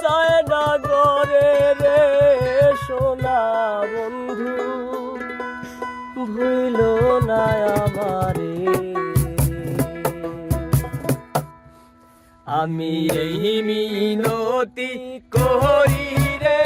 চায় না গরে রে সোনা বন্ধু ভুইল না আমারে। আমি এই মিনতি করি রে।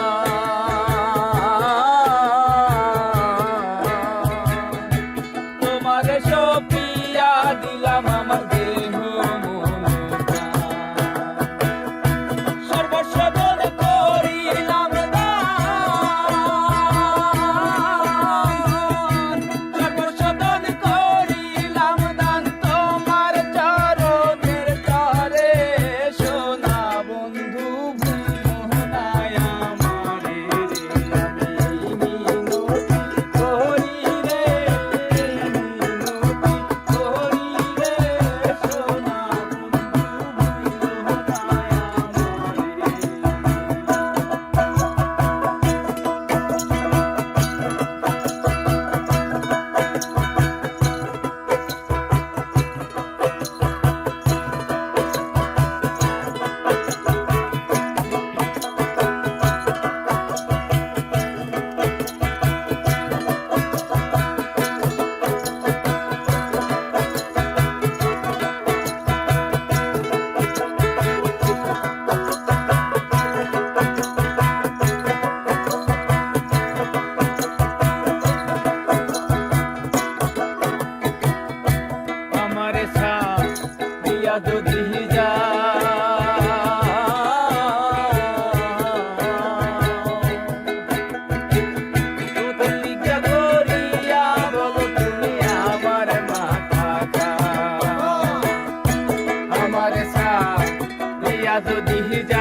জাদু দিহি যা